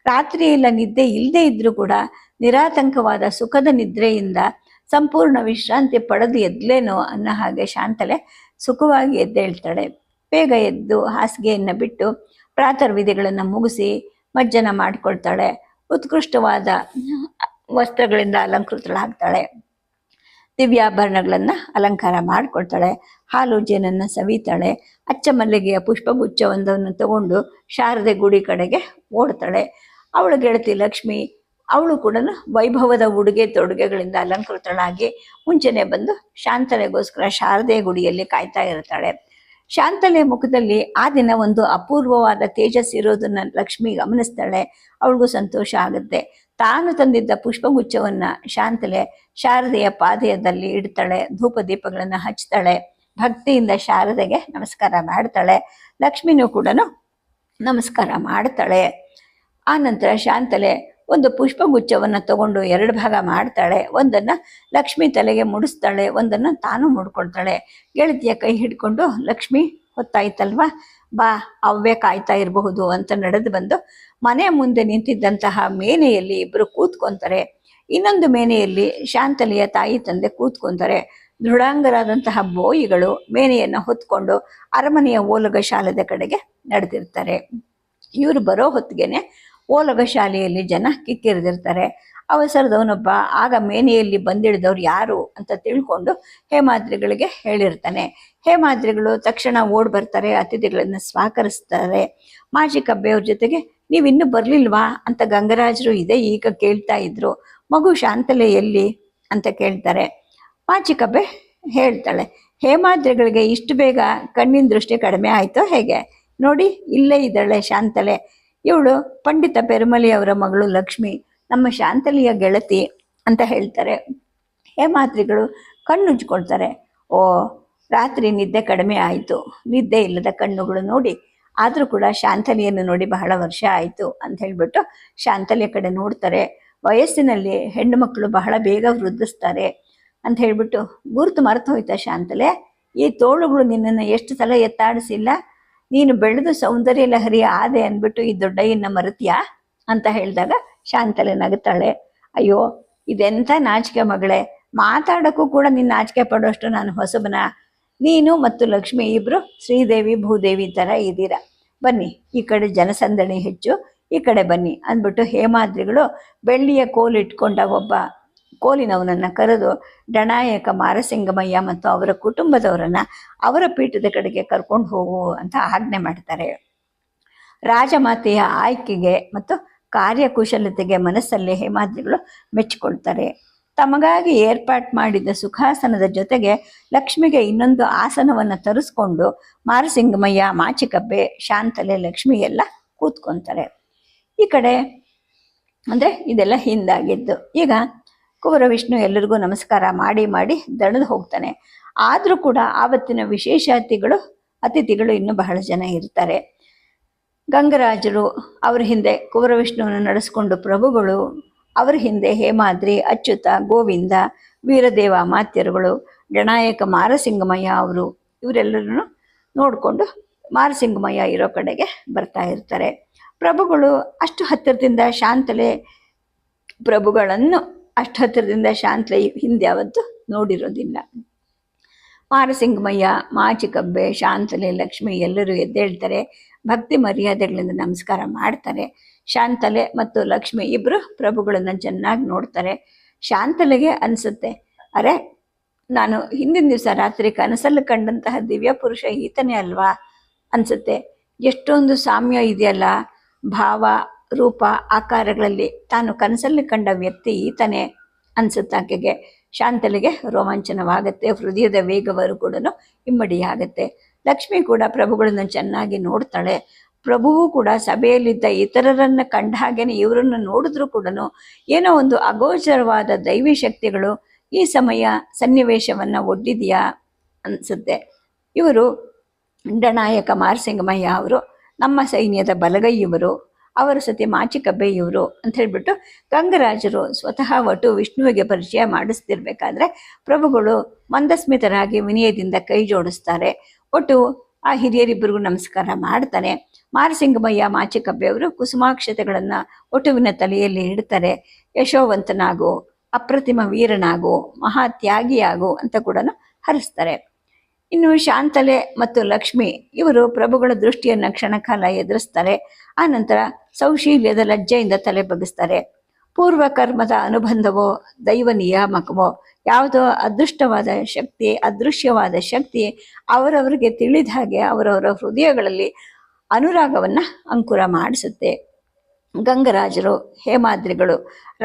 ರಾತ್ರಿ ಇಲ್ಲ, ನಿದ್ದೆ ಇಲ್ಲದೆ ಇದ್ರೂ ಕೂಡ ನಿರಾತಂಕವಾದ ಸುಖದ ನಿದ್ರೆಯಿಂದ ಸಂಪೂರ್ಣ ವಿಶ್ರಾಂತಿ ಪಡೆದು ಎದ್ಲೇನೋ ಅನ್ನೋ ಹಾಗೆ ಶಾಂತಲೆ ಸುಖವಾಗಿ ಎದ್ದೇಳ್ತಾಳೆ. ಬೇಗ ಎದ್ದು ಹಾಸಿಗೆಯನ್ನು ಬಿಟ್ಟು ಪ್ರಾತರ್ ವಿಧಿಗಳನ್ನು ಮುಗಿಸಿ ಮಜ್ಜನ ಮಾಡಿಕೊಳ್ತಾಳೆ. ಉತ್ಕೃಷ್ಟವಾದ ವಸ್ತ್ರಗಳಿಂದ ಅಲಂಕೃತಳಾಗ್ತಾಳೆ. ದಿವ್ಯಾಭರಣಗಳನ್ನು ಅಲಂಕಾರ ಮಾಡಿಕೊಳ್ತಾಳೆ ಹಾಲು ಜೇನನ್ನು ಸವಿತಾಳೆ. ಅಚ್ಚ ಮಲ್ಲಿಗೆಯ ಪುಷ್ಪಗುಚ್ಛವೊಂದನ್ನು ತಗೊಂಡು ಶಾರದೆ ಗುಡಿ ಕಡೆಗೆ ಓಡ್ತಾಳೆ. ಅವಳ ಗೆಳತಿ ಲಕ್ಷ್ಮಿ, ಅವಳು ಕೂಡ ವೈಭವದ ಉಡುಗೆ ತೊಡುಗೆಗಳಿಂದ ಅಲಂಕೃತಳಾಗಿ ಮುಂಚೆನೆ ಬಂದು ಶಾಂತಲೆಗೋಸ್ಕರ ಶಾರದೆ ಗುಡಿಯಲ್ಲಿ ಕಾಯ್ತಾ ಇರ್ತಾಳೆ. ಶಾಂತಲೆ ಮುಖದಲ್ಲಿ ಆ ದಿನ ಒಂದು ಅಪೂರ್ವವಾದ ತೇಜಸ್ ಇರೋದನ್ನ ಲಕ್ಷ್ಮಿ ಗಮನಿಸ್ತಾಳೆ. ಅವಳಿಗೂ ಸಂತೋಷ ಆಗುತ್ತೆ. ತಾನು ತಂದಿದ್ದ ಪುಷ್ಪಗುಚ್ಛವನ್ನ ಶಾಂತಲೆ ಶಾರದೆಯ ಪಾದಯದಲ್ಲಿ ಇಡ್ತಾಳೆ ಧೂಪ ದೀಪಗಳನ್ನ ಹಚ್ತಾಳೆ, ಭಕ್ತಿಯಿಂದ ಶಾರದೆಗೆ ನಮಸ್ಕಾರ ಮಾಡ್ತಾಳೆ, ಲಕ್ಷ್ಮಿನೂ ಕೂಡ ನಮಸ್ಕಾರ ಮಾಡ್ತಾಳೆ. ಆ ನಂತರ ಶಾಂತಲೆ ಒಂದು ಪುಷ್ಪಗುಚ್ಛವನ್ನು ತಗೊಂಡು ಎರಡು ಭಾಗ ಮಾಡ್ತಾಳೆ. ಒಂದನ್ನು ಲಕ್ಷ್ಮಿ ತಲೆಗೆ ಮುಡಿಸ್ತಾಳೆ, ಒಂದನ್ನು ತಾನು ಮುಡ್ಕೊಳ್ತಾಳೆ. ಗೆಳತಿಯ ಕೈ ಹಿಡ್ಕೊಂಡು ಲಕ್ಷ್ಮಿ ಹೊತ್ತಾಯ್ತಲ್ವಾ? ಬಾ, ಅವ್ವೇ ಕಾಯ್ತಾ ಇರಬಹುದು ಅಂತ ನಡೆದು ಬಂದು ಮನೆ ಮುಂದೆ ನಿಂತಿದ್ದಂತಹ ಮೇನೆಯಲ್ಲಿ ಇಬ್ಬರು ಕೂತ್ಕೊಂತಾರೆ. ಇನ್ನೊಂದು ಮೇನೆಯಲ್ಲಿ ಶಾಂತಲಿಯ ತಾಯಿ ತಂದೆ ಕೂತ್ಕೊಂತಾರೆ. ದೃಢಾಂಗರಾದಂತಹ ಬೋಯಿಗಳು ಮೇನೆಯನ್ನು ಹೊತ್ಕೊಂಡು ಅರಮನೆಯ ಓಲಗ ಶಾಲೆದ ಕಡೆಗೆ ನಡೆದಿರ್ತಾರೆ. ಇವರು ಬರೋ ಹೊತ್ತಿಗೆನೆ ಓಲಗ ಶಾಲೆಯಲ್ಲಿ ಜನ ಕಿಕ್ಕಿರಿದಿರ್ತಾರೆ. ಅವಸರದವನೊಬ್ಬ, ಆಗ ಮೇನೆಯಲ್ಲಿ ಬಂದಿಳಿದವ್ರು ಯಾರು ಅಂತ ತಿಳ್ಕೊಂಡು ಹೇಮಾದ್ರಿಗಳಿಗೆ ಹೇಳಿರ್ತಾನೆ. ಹೇಮಾದ್ರಿಗಳು ತಕ್ಷಣ ಓಡ್ ಬರ್ತಾರೆ, ಅತಿಥಿಗಳನ್ನ ಸ್ವಾಕರಿಸ್ತಾರೆ. ಮಾಜಿ ಕಬ್ಬೆಯವ್ರ ಜೊತೆಗೆ ನೀವು ಬರಲಿಲ್ವಾ? ಅಂತ ಗಂಗರಾಜರು ಇದೆ ಈಗ ಕೇಳ್ತಾ ಇದ್ರು. ಮಗು ಶಾಂತಲೆ ಎಲ್ಲಿ? ಅಂತ ಕೇಳ್ತಾರೆ. ಮಾಚಿಕಬ್ಬೆ ಹೇಳ್ತಾಳೆ, ಹೇಮಾದ್ರಿಗಳಿಗೆ ಇಷ್ಟು ಬೇಗ ಕಣ್ಣಿನ ದೃಷ್ಟಿ ಕಡಿಮೆ ಆಯ್ತೋ ಹೇಗೆ? ನೋಡಿ, ಇಲ್ಲೇ ಇದ್ದಾಳೆ ಶಾಂತಲೆ. ಇವಳು ಪಂಡಿತ ಪೆರುಮಲಿ ಅವರ ಮಗಳು ಲಕ್ಷ್ಮಿ. ನಮ್ಮ ಶಾಂತಲಿಯ ಗೆಳತಿ ಅಂತ ಹೇಳ್ತಾರೆ. ಹೇಮಾದ್ರಿಗಳು ಕಣ್ಣುಜ್ಕೊಳ್ತಾರೆ ಓ, ರಾತ್ರಿ ನಿದ್ದೆ ಕಡಿಮೆ ಆಯಿತು. ನಿದ್ದೆ ಇಲ್ಲದ ಕಣ್ಣುಗಳು ನೋಡಿ, ಆದರೂ ಕೂಡ ಶಾಂತಲಿಯನ್ನು ನೋಡಿ ಬಹಳ ವರ್ಷ ಆಯಿತು ಅಂತ ಹೇಳ್ಬಿಟ್ಟು ಶಾಂತಲಿಯ ಕಡೆ ನೋಡ್ತಾರೆ. ವಯಸ್ಸಿನಲ್ಲಿ ಹೆಣ್ಣು ಮಕ್ಕಳು ಬಹಳ ಬೇಗ ವೃದ್ಧಿಸ್ತಾರೆ ಅಂತ ಹೇಳ್ಬಿಟ್ಟು ಗುರುತು ಮರೆತು ಹೋಯ್ತಾ ಶಾಂತಲೆ, ಈ ತೋಳುಗಳು ನಿನ್ನನ್ನು ಎಷ್ಟು ಸಲ ಎತ್ತಾಡಿಸಿಲ್ಲ? ನೀನು ಬೆಳೆದು ಸೌಂದರ್ಯ ಲಹರಿ ಆದೆ ಅಂದ್ಬಿಟ್ಟು ಈ ದೊಡ್ಡಯ್ಯನ ಮರೆತ್ಯಾ? ಅಂತ ಹೇಳಿದಾಗ ಶಾಂತಲೆ ನಗುತ್ತಾಳೆ ಅಯ್ಯೋ ಇದೆಂಥ ನಾಚಿಕೆ ಮಗಳೇ. ಮಾತಾಡೋಕ್ಕೂ ಕೂಡ ನಿನ್ನ ನಾಚಿಕೆ ಪಡೋಷ್ಟು ನಾನು ಹೊಸಬನ. ನೀನು ಮತ್ತು ಲಕ್ಷ್ಮಿ ಇಬ್ರು ಶ್ರೀದೇವಿ, ಭೂದೇವಿ ಥರ ಇದ್ದೀರ. ಬನ್ನಿ, ಈ ಕಡೆ ಜನಸಂದಣಿ ಹೆಚ್ಚು, ಈ ಕಡೆ ಬನ್ನಿ ಅಂದ್ಬಿಟ್ಟು ಹೇಮಾದ್ರಿಗಳು ಬೆಳ್ಳಿಯ ಕೋಲಿಟ್ಕೊಂಡ ಒಬ್ಬ ಕೋಲಿನವನನ್ನ ಕರೆದು ಡಣಾಯಕ ಮಾರಸಿಂಗಮಯ್ಯ ಮತ್ತು ಅವರ ಕುಟುಂಬದವರನ್ನ ಅವರ ಪೀಠದ ಕಡೆಗೆ ಕರ್ಕೊಂಡು ಹೋಗು ಅಂತ ಆಜ್ಞೆ ಮಾಡ್ತಾರೆ. ರಾಜಮಾತೆಯ ಆಯ್ಕೆಗೆ ಮತ್ತು ಕಾರ್ಯಕುಶಲತೆಗೆ ಮನಸ್ಸಲ್ಲಿ ಹೇಮಾದ್ರಿಗಳು ಮೆಚ್ಚಿಕೊಳ್ತಾರೆ. ತಮಗಾಗಿ ಏರ್ಪಾಟ್ ಮಾಡಿದ ಸುಖಾಸನದ ಜೊತೆಗೆ ಲಕ್ಷ್ಮಿಗೆ ಇನ್ನೊಂದು ಆಸನವನ್ನು ತರಿಸ್ಕೊಂಡು ಮಾರಸಿಂಗಮಯ್ಯ, ಮಾಚಿಕಬ್ಬೆ, ಶಾಂತಲೆ, ಲಕ್ಷ್ಮಿ ಎಲ್ಲ ಕೂತ್ಕೊಂತಾರೆ. ಈ ಕಡೆ ಅಂದರೆ ಇದೆಲ್ಲ ಹಿಂದಾಗಿದ್ದು. ಈಗ ಕುವರ ವಿಷ್ಣು ಎಲ್ಲರಿಗೂ ನಮಸ್ಕಾರ ಮಾಡಿ ಮಾಡಿ ದಣದು ಹೋಗ್ತಾನೆ. ಆದರೂ ಕೂಡ ಆವತ್ತಿನ ವಿಶೇಷ ಅತಿಥಿಗಳು ಅತಿಥಿಗಳು ಇನ್ನೂ ಬಹಳ ಜನ ಇರ್ತಾರೆ. ಗಂಗರಾಜರು ಅವರ ಹಿಂದೆ ಕುವರ ನಡೆಸಿಕೊಂಡು ನಡೆಸ್ಕೊಂಡು ಪ್ರಭುಗಳು, ಅವರ ಹಿಂದೆ ಹೇಮಾದ್ರಿ, ಅಚ್ಯುತ, ಗೋವಿಂದ, ವೀರದೇವ ಮಾತ್ಯರುಗಳು ಗಣಾಯಕ ಮಾರಸಿಂಗಮಯ್ಯ ಅವರು, ಇವರೆಲ್ಲರನ್ನು ನೋಡಿಕೊಂಡು ಮಾರಸಿಂಗಮಯ್ಯ ಇರೋ ಕಡೆಗೆ ಬರ್ತಾ ಇರ್ತಾರೆ. ಪ್ರಭುಗಳು ಅಷ್ಟು ಹತ್ತಿರದಿಂದ ಶಾಂತಲೆ, ಪ್ರಭುಗಳನ್ನು ಅಷ್ಟು ಹತ್ತಿರದಿಂದ ಶಾಂತಲೆ ಹಿಂದೆ ಅವತ್ತು ನೋಡಿರೋದಿಲ್ಲ. ಮಾರಸಿಂಗಮಯ್ಯ, ಮಾಚಿಕಬ್ಬೆ, ಶಾಂತಲೆ, ಲಕ್ಷ್ಮಿ ಎಲ್ಲರೂ ಎದ್ದೇಳ್ತಾರೆ. ಭಕ್ತಿ ಮರ್ಯಾದೆಗಳಿಂದ ನಮಸ್ಕಾರ ಮಾಡ್ತಾರೆ. ಶಾಂತಲೆ ಮತ್ತು ಲಕ್ಷ್ಮಿ ಇಬ್ಬರು ಪ್ರಭುಗಳನ್ನು ಚೆನ್ನಾಗಿ ನೋಡ್ತಾರೆ. ಶಾಂತಲೆಗೆ ಅನಿಸುತ್ತೆ, ಅರೆ, ನಾನು ಹಿಂದಿನ ದಿವಸ ರಾತ್ರಿ ಕನಸಲ್ಲಿ ಕಂಡಂತಹ ದಿವ್ಯ ಪುರುಷ ಈತನೇ ಅಲ್ವಾ? ಅನಿಸುತ್ತೆ. ಎಷ್ಟೊಂದು ಸಾಮ್ಯ ಇದೆಯಲ್ಲ. ಭಾವ, ರೂಪ, ಆಕಾರಗಳಲ್ಲಿ ತಾನು ಕನಸಲ್ಲಿ ಕಂಡ ವ್ಯಕ್ತಿ ಈತನೇ ಅನಿಸುತ್ತೆ ಆಕೆಗೆ. ಶಾಂತಲಿಗೆ ರೋಮಾಂಚನವಾಗುತ್ತೆ, ಹೃದಯದ ವೇಗವರು ಕೂಡ ಇಮ್ಮಡಿಯಾಗುತ್ತೆ. ಲಕ್ಷ್ಮಿ ಕೂಡ ಪ್ರಭುಗಳನ್ನು ಚೆನ್ನಾಗಿ ನೋಡ್ತಾಳೆ. ಪ್ರಭುವು ಕೂಡ ಸಭೆಯಲ್ಲಿದ್ದ ಇತರರನ್ನು ಕಂಡ ಹಾಗೇನೆ ಇವರನ್ನು ನೋಡಿದ್ರು ಕೂಡ ಏನೋ ಒಂದು ಅಗೋಚರವಾದ ದೈವಿ ಶಕ್ತಿಗಳು ಈ ಸಮಯ ಸನ್ನಿವೇಶವನ್ನ ಒಡ್ಡಿದೆಯಾ ಅನ್ಸುತ್ತೆ. ಇವರು ದಂಡನಾಯಕ ಮಾರಸಿಂಗಮಯ್ಯ ಅವರು, ನಮ್ಮ ಸೈನ್ಯದ ಬಲಗೈ ಇವರು ಅವರ ಸತಿ ಮಾಚಿಕಬ್ಬೆ ಇವರು ಅಂತ ಹೇಳಿಬಿಟ್ಟು ಗಂಗರಾಜರು ಸ್ವತಃ ಒಟ್ಟು ವಿಷ್ಣುವಿಗೆ ಪರಿಚಯ ಮಾಡಿಸ್ತಿರ್ಬೇಕಾದ್ರೆ ಪ್ರಭುಗಳು ಮಂದಸ್ಮಿತರಾಗಿ ವಿನಯದಿಂದ ಕೈ ಜೋಡಿಸ್ತಾರೆ. ಒಟ್ಟು ಆ ಹಿರಿಯರಿಬ್ಬರಿಗೂ ನಮಸ್ಕಾರ ಮಾಡ್ತಾರೆ. ಮಾರಸಿಂಗಮಯ್ಯ ಮಾಚಿಕಬ್ಬೆಯವರು ಕುಸುಮಾಕ್ಷತೆಗಳನ್ನು ಒಟುವಿನ ತಲೆಯಲ್ಲಿ ಇಡ್ತಾರೆ. ಯಶೋವಂತನಾಗು, ಅಪ್ರತಿಮ ವೀರನಾಗು, ಮಹಾತ್ಯಾಗಿಯಾಗು ಅಂತ ಕೂಡ ಹರಿಸ್ತಾರೆ. ಇನ್ನು ಶಾಂತಲೆ ಮತ್ತು ಲಕ್ಷ್ಮಿ ಇವರು ಪ್ರಭುಗಳ ದೃಷ್ಟಿಯನ್ನು ಕ್ಷಣಕಾಲ ಎದುರಿಸ್ತಾರೆ. ಆ ನಂತರ ಸೌಶೀಲ್ಯದ ಲಜ್ಜೆಯಿಂದ ತಲೆ ಬಗ್ಗಿಸ್ತಾರೆ. ಪೂರ್ವ ಕರ್ಮದ ಅನುಬಂಧವೋ, ದೈವ ನಿಯಾಮಕವೋ, ಯಾವುದೋ ಅದೃಷ್ಟವಾದ ಶಕ್ತಿ, ಅದೃಶ್ಯವಾದ ಶಕ್ತಿ ಅವರವರಿಗೆ ತಿಳಿದ ಹಾಗೆ ಅವರವರ ಹೃದಯಗಳಲ್ಲಿ ಅನುರಾಗವನ್ನು ಅಂಕುರ ಮಾಡಿಸುತ್ತೆ. ಗಂಗರಾಜರು, ಹೇಮಾದ್ರಿಗಳು,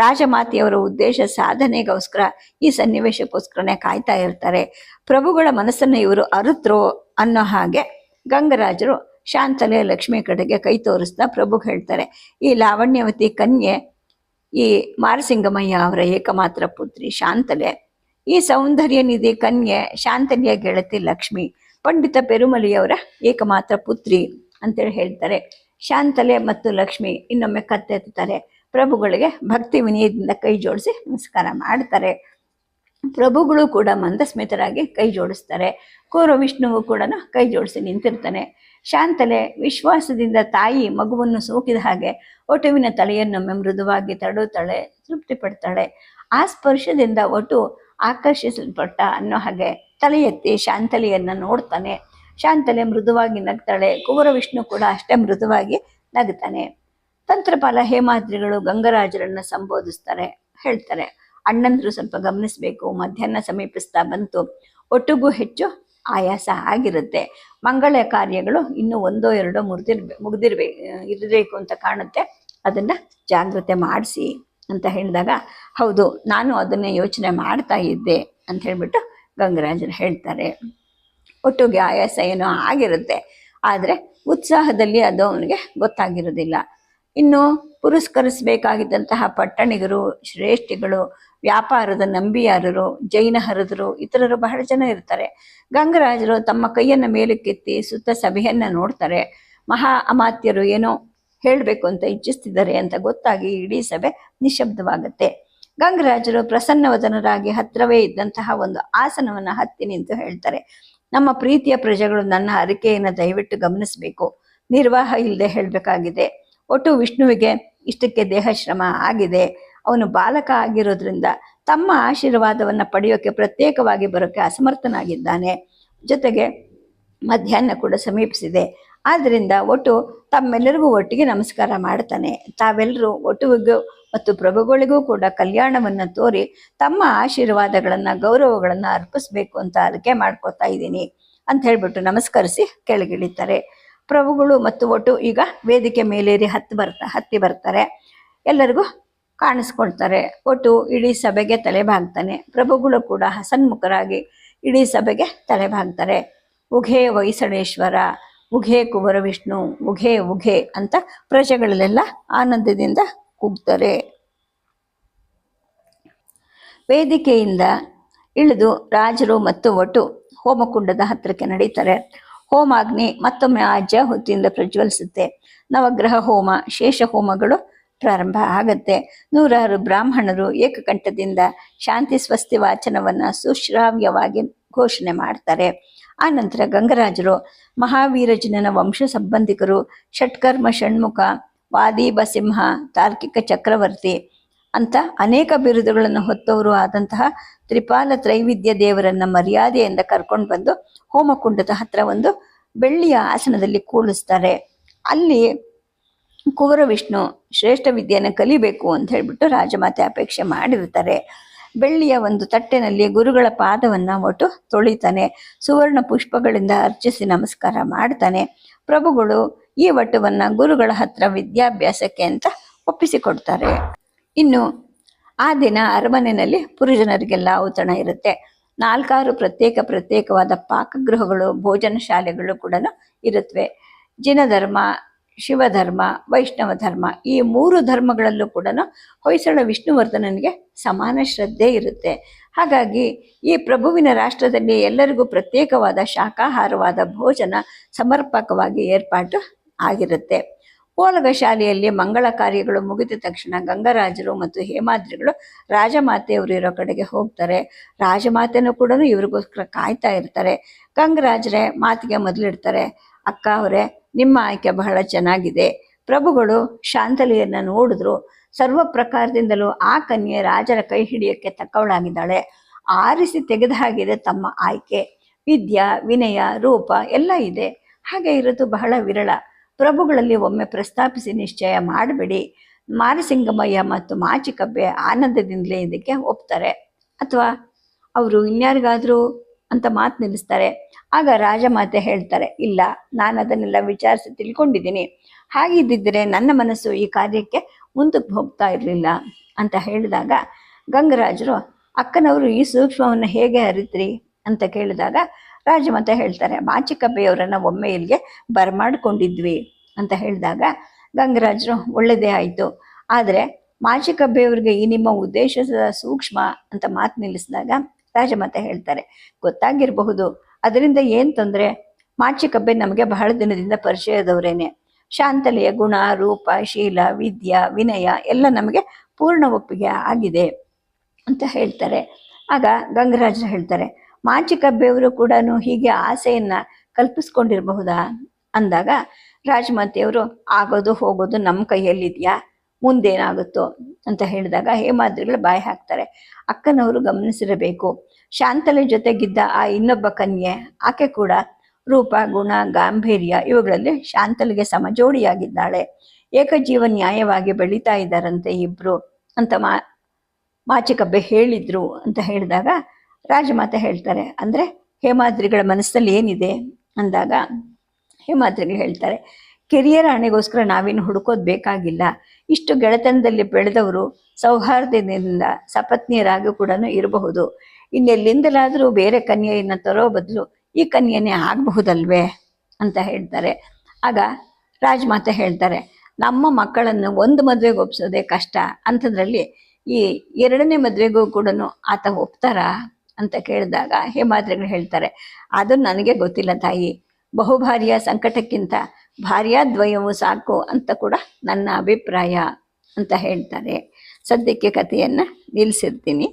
ರಾಜಮಾತೆಯವರ ಉದ್ದೇಶ ಸಾಧನೆಗೋಸ್ಕರ ಈ ಸನ್ನಿವೇಶಕ್ಕೋಸ್ಕರನೇ ಕಾಯ್ತಾ ಇರ್ತಾರೆ. ಪ್ರಭುಗಳ ಮನಸ್ಸನ್ನು ಇವರು ಅರುತ್ರು ಅನ್ನೋ ಹಾಗೆ ಗಂಗರಾಜರು ಶಾಂತಲೆ ಲಕ್ಷ್ಮಿ ಕಡೆಗೆ ಕೈ ತೋರಿಸ್ತಾ ಪ್ರಭು ಹೇಳ್ತಾರೆ, ಈ ಲಾವಣ್ಯವತಿ ಕನ್ಯೆ, ಈ ಮಾರಸಿಂಗಮಯ್ಯ ಅವರ ಏಕಮಾತ್ರ ಪುತ್ರಿ ಶಾಂತಲೆ, ಈ ಸೌಂದರ್ಯ ನಿಧಿ ಕನ್ಯೆ ಶಾಂತಲಿಯ ಗೆಳತಿ ಲಕ್ಷ್ಮಿ, ಪಂಡಿತ ಪೆರುಮಲಿಯವರ ಏಕಮಾತ್ರ ಪುತ್ರಿ ಅಂತೇಳಿ ಹೇಳ್ತಾರೆ. ಶಾಂತಲೆ ಮತ್ತು ಲಕ್ಷ್ಮಿ ಇನ್ನೊಮ್ಮೆ ಕತ್ತೆತ್ತಾರೆ ಪ್ರಭುಗಳಿಗೆ ಭಕ್ತಿ ವಿನಯದಿಂದ ಕೈ ಜೋಡಿಸಿ ನಮಸ್ಕಾರ ಮಾಡ್ತಾರೆ. ಪ್ರಭುಗಳು ಕೂಡ ಮಂದಸ್ಮಿತರಾಗಿ ಕೈ ಜೋಡಿಸ್ತಾರೆ. ಕೋರ ವಿಷ್ಣುವು ಕೂಡ ಕೈ ಜೋಡಿಸಿ ನಿಂತಿರ್ತಾನೆ. ಶಾಂತಲೆ ವಿಶ್ವಾಸದಿಂದ ತಾಯಿ ಮಗುವನ್ನು ಸೋಕಿದ ಹಾಗೆ ಒಟುವಿನ ತಲೆಯನ್ನೊಮ್ಮೆ ಮೃದುವಾಗಿ ತಡುತ್ತಾಳೆ ತೃಪ್ತಿ ಪಡ್ತಾಳೆ ಆ ಸ್ಪರ್ಶದಿಂದ ಒಟು ಆಕರ್ಷಿಸಲ್ಪಟ್ಟ ಅನ್ನೋ ಹಾಗೆ ತಲೆ ಎತ್ತಿ ಶಾಂತಲೆಯನ್ನು ನೋಡ್ತಾನೆ. ಶಾಂತಲೆ ಮೃದುವಾಗಿ ನಗ್ತಾಳೆ. ಕುವರ ವಿಷ್ಣು ಕೂಡ ಅಷ್ಟೇ ಮೃದುವಾಗಿ ನಗ್ತಾನೆ. ತಂತ್ರಪಾಲ ಹೇಮಾದ್ರಿಗಳು ಗಂಗರಾಜರನ್ನ ಸಂಬೋಧಿಸ್ತಾರೆ, ಹೇಳ್ತಾರೆ. ಅಣ್ಣಂದ್ರು ಸ್ವಲ್ಪ ಗಮನಿಸಬೇಕು, ಮಧ್ಯಾಹ್ನ ಸಮೀಪಿಸ್ತಾ ಬಂತು. ಒಟ್ಟಿಗೂ ಹೆಚ್ಚು ಆಯಾಸ ಆಗಿರುತ್ತೆ. ಮಂಗಳ ಕಾರ್ಯಗಳು ಇನ್ನೂ ಒಂದೋ ಎರಡೋ ಮುರಿದಿರ್ಬೇ, ಮುಗ್ದಿರ್ಬೇ, ಇರಬೇಕು ಅಂತ ಕಾಣುತ್ತೆ. ಅದನ್ನ ಜಾಗ್ರತೆ ಮಾಡಿಸಿ ಅಂತ ಹೇಳಿದಾಗ, ಹೌದು, ನಾನು ಅದನ್ನೇ ಯೋಚನೆ ಮಾಡ್ತಾ ಇದ್ದೆ ಅಂತ ಹೇಳ್ಬಿಟ್ಟು ಗಂಗರಾಜರು ಹೇಳ್ತಾರೆ. ಒಟ್ಟಿಗೆ ಆಯಾಸ ಏನೋ ಆಗಿರುತ್ತೆ. ಆದರೆ ಉತ್ಸಾಹದಲ್ಲಿ ಅದು ಅವನಿಗೆ ಗೊತ್ತಾಗಿರೋದಿಲ್ಲ ಇನ್ನು ಪುರಸ್ಕರಿಸಬೇಕಾಗಿದ್ದಂತಹ ಪಟ್ಟಣಿಗರು, ಶ್ರೇಷ್ಠಿಗಳು, ವ್ಯಾಪಾರದ ನಂಬಿಯಾರರು ಜೈನ ಹರಿದರು ಇತರರು ಬಹಳ ಜನ ಇರ್ತಾರೆ. ಗಂಗರಾಜರು ತಮ್ಮ ಕೈಯನ್ನು ಮೇಲಕ್ಕೆತ್ತಿ ಸುತ್ತ ಸಭೆಯನ್ನು ನೋಡ್ತಾರೆ. ಮಹಾ ಅಮಾತ್ಯರು ಏನೋ ಹೇಳಬೇಕು ಅಂತ ಇಚ್ಛಿಸ್ತಿದ್ದಾರೆ ಅಂತ ಗೊತ್ತಾಗಿ ಇಡೀ ಸಭೆ ನಿಶಬ್ದವಾಗುತ್ತೆ ಗಂಗರಾಜರು ಪ್ರಸನ್ನವದನರಾಗಿ ಹತ್ರವೇ ಇದ್ದಂತಹ ಒಂದು ಆಸನವನ್ನ ಹತ್ತಿ ನಿಂತು ಹೇಳ್ತಾರೆ. ನಮ್ಮ ಪ್ರೀತಿಯ ಪ್ರಜೆಗಳು ನನ್ನ ಅರಿಕೆಯನ್ನು ದಯವಿಟ್ಟು ಗಮನಿಸಬೇಕು. ನಿರ್ವಾಹ ಇಲ್ಲದೆ ಹೇಳಬೇಕಾಗಿದೆ. ಒಟ್ಟು ವಿಷ್ಣುವಿಗೆ ಇಷ್ಟಕ್ಕೆ ದೇಹ ಶ್ರಮ ಆಗಿದೆ. ಅವನು ಬಾಲಕ ಆಗಿರೋದ್ರಿಂದ ತಮ್ಮ ಆಶೀರ್ವಾದವನ್ನು ಪಡೆಯೋಕೆ ಪ್ರತ್ಯೇಕವಾಗಿ ಬರೋಕ್ಕೆ ಅಸಮರ್ಥನಾಗಿದ್ದಾನೆ. ಜೊತೆಗೆ ಮಧ್ಯಾಹ್ನ ಕೂಡ ಸಮೀಪಿಸಿದೆ. ಆದ್ದರಿಂದ ಒಟ್ಟು ತಮ್ಮೆಲ್ಲರಿಗೂ ಒಟ್ಟಿಗೆ ನಮಸ್ಕಾರ ಮಾಡ್ತಾನೆ. ತಾವೆಲ್ಲರೂ ಒಟ್ಟುವಿಗೂ ಮತ್ತು ಪ್ರಭುಗಳಿಗೂ ಕೂಡ ಕಲ್ಯಾಣವನ್ನ ತೋರಿ ತಮ್ಮ ಆಶೀರ್ವಾದಗಳನ್ನ, ಗೌರವಗಳನ್ನ ಅರ್ಪಿಸ್ಬೇಕು ಅಂತ ಅದಕ್ಕೆ ಮಾಡ್ಕೊತಾ ಇದ್ದೀನಿ ಅಂತ ಹೇಳ್ಬಿಟ್ಟು ನಮಸ್ಕರಿಸಿ ಕೆಳಗಿಳಿತಾರೆ. ಪ್ರಭುಗಳು ಮತ್ತು ಒಟ್ಟು ಈಗ ವೇದಿಕೆ ಮೇಲೇರಿ ಹತ್ತಿ ಬರ್ತಾ, ಹತ್ತಿ ಬರ್ತಾರೆ. ಎಲ್ಲರಿಗೂ ಕಾಣಿಸ್ಕೊಳ್ತಾರೆ. ಒಟ್ಟು ಇಡೀ ಸಭೆಗೆ ತಲೆ ಬಾಗ್ತಾನೆ. ಪ್ರಭುಗಳು ಕೂಡ ಹಸನ್ಮುಖರಾಗಿ ಇಡೀ ಸಭೆಗೆ ತಲೆ ಬಾಗ್ತಾರೆ. ಉಘೆ ಹೊಯ್ಸಳೇಶ್ವರ ಉಘೆ ಕುವರ ವಿಷ್ಣು ಉಘೆ ಉಘೆ ಅಂತ ಪ್ರಜೆಗಳಲ್ಲೆಲ್ಲ ಆನಂದದಿಂದ ಕೂಗ್ತಾರೆ. ವೇದಿಕೆಯಿಂದ ಇಳಿದು ರಾಜರು ಮತ್ತು ಒಟ್ಟು ಹೋಮಕುಂಡದ ಹತ್ತಿರಕ್ಕೆ ನಡೀತಾರೆ. ಹೋಮಾಗ್ನಿ ಮತ್ತೊಮ್ಮೆ ಆಜ್ಯ ಹೊತ್ತಿಯಿಂದ ಪ್ರಜ್ವಲಿಸುತ್ತೆ. ನವಗ್ರಹ ಹೋಮ, ಶೇಷ ಹೋಮಗಳು ಪ್ರಾರಂಭ ಆಗತ್ತೆ. ನೂರಾರು ಬ್ರಾಹ್ಮಣರು ಏಕಕಂಠದಿಂದ ಶಾಂತಿ ಸ್ವಸ್ತಿ ವಾಚನವನ್ನ ಸುಶ್ರಾವ್ಯವಾಗಿ ಘೋಷಣೆ ಮಾಡ್ತಾರೆ. ಆ ನಂತರ ಗಂಗರಾಜರು ಮಹಾವೀರಜನನ ವಂಶ ಸಂಬಂಧಿಕರು ಷಟ್ಕರ್ಮ ಷಣ್ಮುಖ ವಾದಿ ಬಸಿಂಹ ತಾರ್ಕಿಕ ಚಕ್ರವರ್ತಿ ಅಂತ ಅನೇಕ ಬಿರುದುಗಳನ್ನು ಹೊತ್ತವರು ಆದಂತಹ ತ್ರಿಪಾಲ ತ್ರೈವಿದ್ಯ ದೇವರನ್ನ ಮರ್ಯಾದೆಯಿಂದ ಕರ್ಕೊಂಡು ಬಂದು ಹೋಮಕುಂಡದ ಹತ್ರ ಒಂದು ಬೆಳ್ಳಿಯ ಆಸನದಲ್ಲಿ ಕೂಡಿಸ್ತಾರೆ ಅಲ್ಲಿ ಕುವರ ವಿಷ್ಣು ಶ್ರೇಷ್ಠ ವಿದ್ಯೆಯನ್ನು ಕಲಿಬೇಕು ಅಂತ ಹೇಳಿಬಿಟ್ಟು ರಾಜಮಾತೆ ಅಪೇಕ್ಷೆ ಮಾಡಿರ್ತಾರೆ. ಬೆಳ್ಳಿಯ ಒಂದು ತಟ್ಟೆನಲ್ಲಿ ಗುರುಗಳ ಪಾದವನ್ನ ಒಟ್ಟು ತೊಳಿತಾನೆ. ಸುವರ್ಣ ಪುಷ್ಪಗಳಿಂದ ಅರ್ಚಿಸಿ ನಮಸ್ಕಾರ ಮಾಡ್ತಾನೆ. ಪ್ರಭುಗಳು ಈ ವಟುವನ್ನ ಗುರುಗಳ ಹತ್ರ ವಿದ್ಯಾಭ್ಯಾಸಕ್ಕೆ ಅಂತ ಒಪ್ಪಿಸಿಕೊಡ್ತಾರೆ. ಇನ್ನು ಆ ದಿನ ಅರಮನೆಯಲ್ಲಿ ಪುರುಜನರಿಗೆಲ್ಲ ಔತಣ ಇರುತ್ತೆ. ನಾಲ್ಕಾರು ಪ್ರತ್ಯೇಕ ಪ್ರತ್ಯೇಕವಾದ ಪಾಕಗೃಹಗಳು, ಭೋಜನ ಶಾಲೆಗಳು ಕೂಡ ಇರುತ್ತವೆ ಜಿನಧರ್ಮ, ಶಿವಧರ್ಮ, ವೈಷ್ಣವ ಧರ್ಮ ಈ ಮೂರು ಧರ್ಮಗಳಲ್ಲೂ ಕೂಡ ಹೊಯ್ಸಳ ವಿಷ್ಣುವರ್ಧನನಿಗೆ ಸಮಾನ ಶ್ರದ್ಧೆ ಇರುತ್ತೆ. ಹಾಗಾಗಿ ಈ ಪ್ರಭುವಿನ ರಾಷ್ಟ್ರದಲ್ಲಿ ಎಲ್ಲರಿಗೂ ಪ್ರತ್ಯೇಕವಾದ ಶಾಖಾಹಾರವಾದ ಭೋಜನ ಸಮರ್ಪಕವಾಗಿ ಏರ್ಪಾಟು ಆಗಿರುತ್ತೆ. ಓಲಗ ಶಾಲೆಯಲ್ಲಿ ಮಂಗಳ ಕಾರ್ಯಗಳು ಮುಗಿದ ತಕ್ಷಣ ಗಂಗರಾಜರು ಮತ್ತು ಹೇಮಾದ್ರಿಗಳು ರಾಜಮಾತೆಯವರು ಇರೋ ಕಡೆಗೆ ಹೋಗ್ತಾರೆ. ರಾಜಮಾತೆನೂ ಕೂಡ ಇವ್ರಿಗೋಸ್ಕರ ಕಾಯ್ತಾ ಇರ್ತಾರೆ. ಗಂಗರಾಜರೇ ಮಾತಿಗೆ ಮೊದಲಿಡ್ತಾರೆ, ಅಕ್ಕ ಅವರೇ, ನಿಮ್ಮ ಆಯ್ಕೆ ಬಹಳ ಚೆನ್ನಾಗಿದೆ. ಪ್ರಭುಗಳು ಶಾಂತಲೆಯನ್ನು ನೋಡಿದ್ರು. ಸರ್ವ ಪ್ರಕಾರದಿಂದಲೂ ಆ ಕನ್ಯೆ ರಾಜರ ಕೈ ಹಿಡಿಯೋಕ್ಕೆ ತಕ್ಕವಳಾಗಿದ್ದಾಳೆ. ಆರಿಸಿ ತೆಗೆದ ಹಾಗಿದೆ ತಮ್ಮ ಆಯ್ಕೆ. ವಿದ್ಯಾ, ವಿನಯ, ರೂಪ ಎಲ್ಲ ಇದೆ. ಹಾಗೆ ಇರೋದು ಬಹಳ ವಿರಳ. ಪ್ರಭುಗಳಲ್ಲಿ ಒಮ್ಮೆ ಪ್ರಸ್ತಾಪಿಸಿ ನಿಶ್ಚಯ ಮಾಡಬೇಡಿ. ಮಾರಸಿಂಗಮಯ್ಯ ಮತ್ತು ಮಾಚಿಕಬ್ಬೆ ಆನಂದದಿಂದಲೇ ಇದಕ್ಕೆ ಒಪ್ತಾರೆ. ಅಥವಾ ಅವರು ಇನ್ಯಾರಿಗಾದರೂ ಅಂತ ಮಾತು ನಿಲ್ಲಿಸ್ತಾರೆ. ಆಗ ರಾಜಮಾತೆ ಹೇಳ್ತಾರೆ, ಇಲ್ಲ, ನಾನು ಅದನ್ನೆಲ್ಲ ವಿಚಾರಿಸಿ ತಿಳ್ಕೊಂಡಿದ್ದೀನಿ. ಹಾಗಿದ್ದಿದ್ದರೆ ನನ್ನ ಮನಸ್ಸು ಈ ಕಾರ್ಯಕ್ಕೆ ಮುಂದಕ್ಕೆ ಹೋಗ್ತಾ ಇರಲಿಲ್ಲ ಅಂತ ಹೇಳಿದಾಗ ಗಂಗರಾಜರು, ಅಕ್ಕನವರು ಈ ಸೂಕ್ಷ್ಮವನ್ನು ಹೇಗೆ ಅರಿತ್ರಿ? ಅಂತ ಕೇಳಿದಾಗ ರಾಜಮಾತೆ ಹೇಳ್ತಾರೆ ಮಾಚಿಕಬ್ಬೆಯವರನ್ನ ಒಮ್ಮೆ ಇಲ್ಲಿಗೆ ಬರಮಾಡಿಕೊಂಡಿದ್ವಿ ಅಂತ ಹೇಳಿದಾಗ ಗಂಗರಾಜರು ಒಳ್ಳೆಯದೇ ಆಯಿತು. ಆದರೆ ಮಾಚಿಕಬ್ಬೆಯವ್ರಿಗೆ ಈ ನಿಮ್ಮ ಉದ್ದೇಶದ ಸೂಕ್ಷ್ಮ ಅಂತ ಮಾತು ನಿಲ್ಲಿಸಿದಾಗ ರಾಜಮಾತ ಹೇಳ್ತಾರೆ, ಗೊತ್ತಾಗಿರಬಹುದು. ಅದರಿಂದ ಏನು ತೊಂದರೆ? ಮಾಚಿಕಬ್ಬೆ ನಮಗೆ ಬಹಳ ದಿನದಿಂದ ಪರಿಚಯದವರೇನೆ. ಶಾಂತಲೆಯ ಗುಣ, ರೂಪ, ಶೀಲ, ವಿದ್ಯಾ, ವಿನಯ ಎಲ್ಲ ನಮಗೆ ಪೂರ್ಣ ಒಪ್ಪಿಗೆ ಆಗಿದೆ ಅಂತ ಹೇಳ್ತಾರೆ. ಆಗ ಗಂಗರಾಜರು ಹೇಳ್ತಾರೆ ಮಾಚಿಕಬ್ಬೆಯವರು ಕೂಡ ಹೀಗೆ ಆಸೆಯನ್ನ ಕಲ್ಪಿಸ್ಕೊಂಡಿರಬಹುದಾ? ಅಂದಾಗ, ರಾಜಮಾತೆಯವರು, ಆಗೋದು ಹೋಗೋದು ನಮ್ಮ ಕೈಯಲ್ಲಿದೆಯಾ? ಮುಂದೇನಾಗುತ್ತೋ? ಅಂತ ಹೇಳಿದಾಗ, ಹೇಮಾದ್ರಿಗಳು ಬಾಯಿ ಹಾಕ್ತಾರೆ, ಅಕ್ಕನವರು ಗಮನಿಸಿರಬೇಕು. ಶಾಂತಲೆ ಜೊತೆಗಿದ್ದ ಆ ಇನ್ನೊಬ್ಬ ಕನ್ಯೆ, ಆಕೆ ಕೂಡ ರೂಪ, ಗುಣ, ಗಾಂಭೀರ್ಯ ಇವುಗಳಲ್ಲಿ ಶಾಂತಲಿಗೆ ಸಮಜೋಡಿಯಾಗಿದ್ದಾಳೆ. ಏಕಜೀವ ನ್ಯಾಯವಾಗಿ ಬೆಳೀತಾ ಇದ್ದಾರಂತೆ ಇಬ್ರು ಅಂತ ಮಾ, ಮಾಚಿಕಬ್ಬೆ ಹೇಳಿದ್ರು ಅಂತ ಹೇಳಿದಾಗ ರಾಜಮಾತೆ ಹೇಳ್ತಾರೆ, ಅಂದ್ರೆ ಹೇಮಾದ್ರಿಗಳ ಮನಸ್ಸಲ್ಲಿ ಏನಿದೆ ಅಂದಾಗ ಹೇಮಾದ್ರಿಗಳು ಹೇಳ್ತಾರೆ ಕಿರಿಯರ ಹಣೆಗೋಸ್ಕರ ನಾವೇನು ಹುಡುಕೋದು ಬೇಕಾಗಿಲ್ಲ. ಇಷ್ಟು ಗೆಳೆತನದಲ್ಲಿ ಬೆಳೆದವರು ಸೌಹಾರ್ದದಿಂದ ಸಪತ್ನಿಯರಾಗಿ ಕೂಡ ಇರಬಹುದು. ಇನ್ನೆಲ್ಲಿಂದಲಾದರೂ ಬೇರೆ ಕನ್ಯೆಯನ್ನು ತರೋ ಬದಲು ಈ ಕನ್ಯೆನೇ ಆಗಬಹುದಲ್ವೇ ಅಂತ ಹೇಳ್ತಾರೆ. ಆಗ ರಾಜಮಾತೆ ಹೇಳ್ತಾರೆ, ನಮ್ಮ ಮಕ್ಕಳನ್ನು ಒಂದು ಮದುವೆಗೆ ಒಪ್ಸೋದೇ ಕಷ್ಟ. ಅಂಥದ್ರಲ್ಲಿ ಈ ಎರಡನೇ ಮದುವೆಗೂ ಕೂಡ ಆತ ಒಪ್ತಾರಾ? ಅಂತ ಕೇಳಿದಾಗ ಹೇಮಾದ್ರಿಗಳು ಹೇಳ್ತಾರೆ, ಅದು ನನಗೆ ಗೊತ್ತಿಲ್ಲ ತಾಯಿ. ಬಹುಭಾರಿಯ ಸಂಕಟಕ್ಕಿಂತ ಭಾರ್ಯಾದ್ವಯವು ಸಾಕು ಅಂತ ಕೂಡ ನನ್ನ ಅಭಿಪ್ರಾಯ ಅಂತ ಹೇಳ್ತಾರೆ. ಸದ್ಯಕ್ಕೆ ಕಥೆಯನ್ನು ನಿಲ್ಲಿಸಿರ್ತೀನಿ